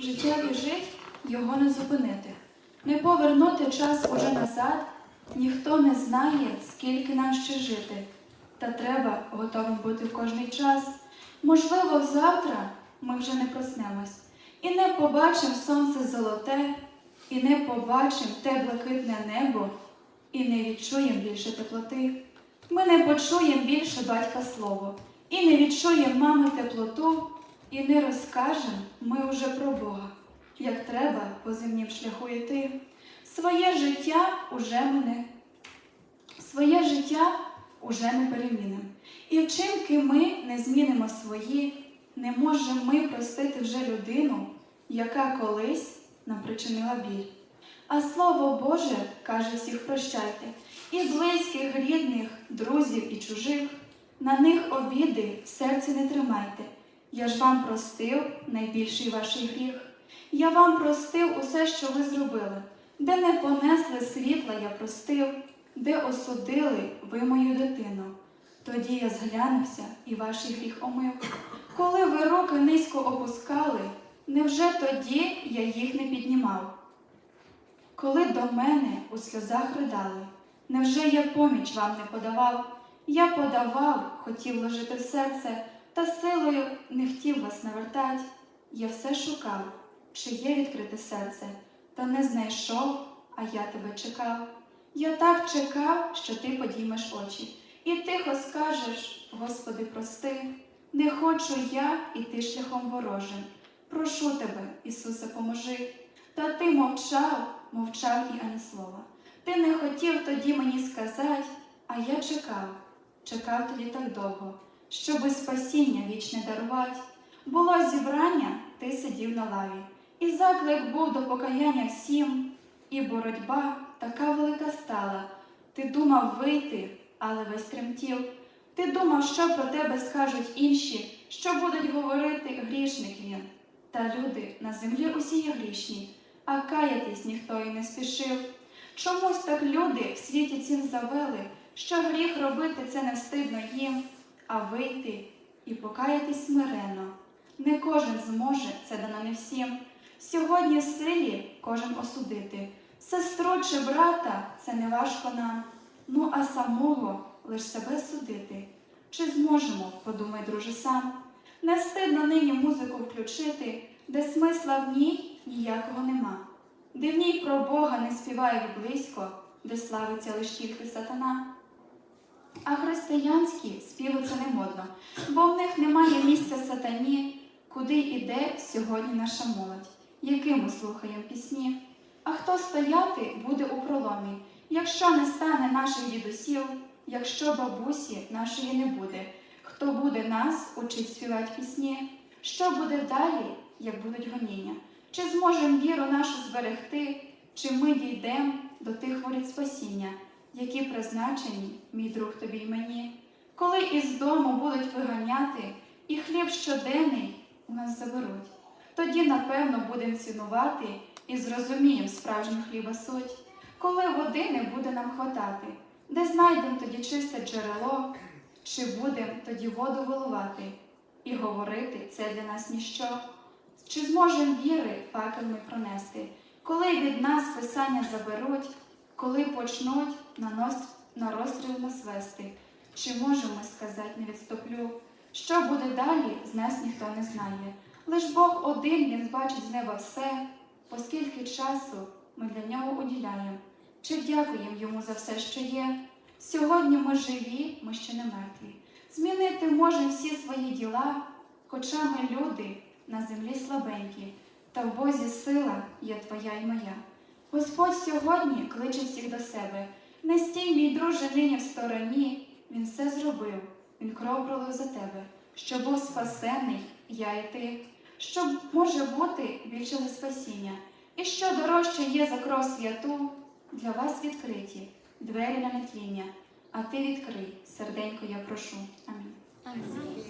Життя біжить, його не зупинити. Не повернути час уже назад, ніхто не знає, скільки нам ще жити. Та треба готовим бути в кожний час. Можливо, завтра ми вже не проснемось і не побачимо сонце золоте, і не побачимо те блакитне небо, і не відчуємо більше теплоти. Ми не почуємо більше батька слово, і не відчуємо мами теплоту, і не розкажемо ми уже про Бога, як треба по земнім шляху йти. Своє життя уже мене, своє життя уже не перемінимо. І вчинки ми не змінимо свої, не можемо ми простити вже людину, яка колись нам причинила біль. А слово Боже каже всіх прощайте, і близьких, рідних, друзів і чужих. На них обіди в серці не тримайте. Я ж вам простив найбільший ваш гріх. Я вам простив усе, що ви зробили, де не понесли світла, я простив, де осудили ви мою дитину. Тоді я зглянувся і ваш гріх омив. Коли ви руки низько опускали, невже тоді я їх не піднімав? Коли до мене у сльозах ридали, невже я поміч вам не подавав? Я подавав, хотів ложити в серце, та силою не хотів вас навертать. Я все шукав, чи є відкрите серце, та не знайшов, а я тебе чекав. Я так чекав, що ти подіймеш очі, і тихо скажеш, Господи, прости, не хочу я іти шляхом ворожим. Прошу тебе, Ісусе, поможи. Та ти мовчав, мовчав і ані слова. Ти не хотів тоді мені сказати, а я чекав, чекав тоді так довго, щоби спасіння вічне дарувати. Було зібрання, ти сидів на лаві, і заклик був до покаяння всім, і боротьба така велика стала. Ти думав вийти, але весь тремтів. Ти думав, що про тебе скажуть інші, що будуть говорити грішник він. Та люди на землі усі є грішні, а каятись ніхто і не спішив. Чомусь так люди в світі цім завели, що гріх робити це не встидно їм, а вийти і покаятись смиренно. Не кожен зможе, це дано не всім. Сьогодні силі кожен осудити. Сестру чи брата це не важко нам. Ну а самого лиш себе судити. Чи зможемо, подумай, друже, сам. Не стидно нині музику включити, де смисла в ній ніякого нема. Де в ній про Бога не співають близько, де славиться лиш тільки сатана. А християнські це не модно, бо в них немає місця сатані, куди йде сьогодні наша молодь, які ми слухаємо пісні. А хто стояти буде у проломі, якщо не стане наших дідусів, якщо бабусі нашої не буде, хто буде нас учить співати пісні? Що буде далі, як будуть гоніння? Чи зможемо віру нашу зберегти, чи ми дійдемо до тих воріт спасіння, які призначені, мій друг тобі й мені? Коли із дому будуть виганяти, і хліб щоденний у нас заберуть, тоді, напевно, будемо цінувати і зрозуміємо справжню хліба суть, коли води не буде нам хватати, де знайдемо тоді чисте джерело, чи будемо тоді воду виливати і говорити це для нас ніщо. Чи зможемо віри факел ми пронести, коли від нас писання заберуть, коли почнуть на, нос, на розстріл нас вести? Чи можемо сказати, не відступлю? Що буде далі, з нас ніхто не знає. Лиш Бог один він бачить з неба все, оскільки часу ми для нього уділяємо. Чи дякуємо йому за все, що є? Сьогодні ми живі, ми ще не мертві. Змінити можемо всі свої діла, хоча ми люди на землі слабенькі, та в Бозі сила є твоя й моя. Господь сьогодні кличе всіх до себе. Не стій, мій друже, нині в стороні. Він все зробив, він кров пролив за тебе, що був спасений, я і ти, що може бути більше за спасіння, і що дорожче є за кров святу, для вас відкриті двері на нетління, а ти відкрий, серденько, я прошу. Амінь. Амінь.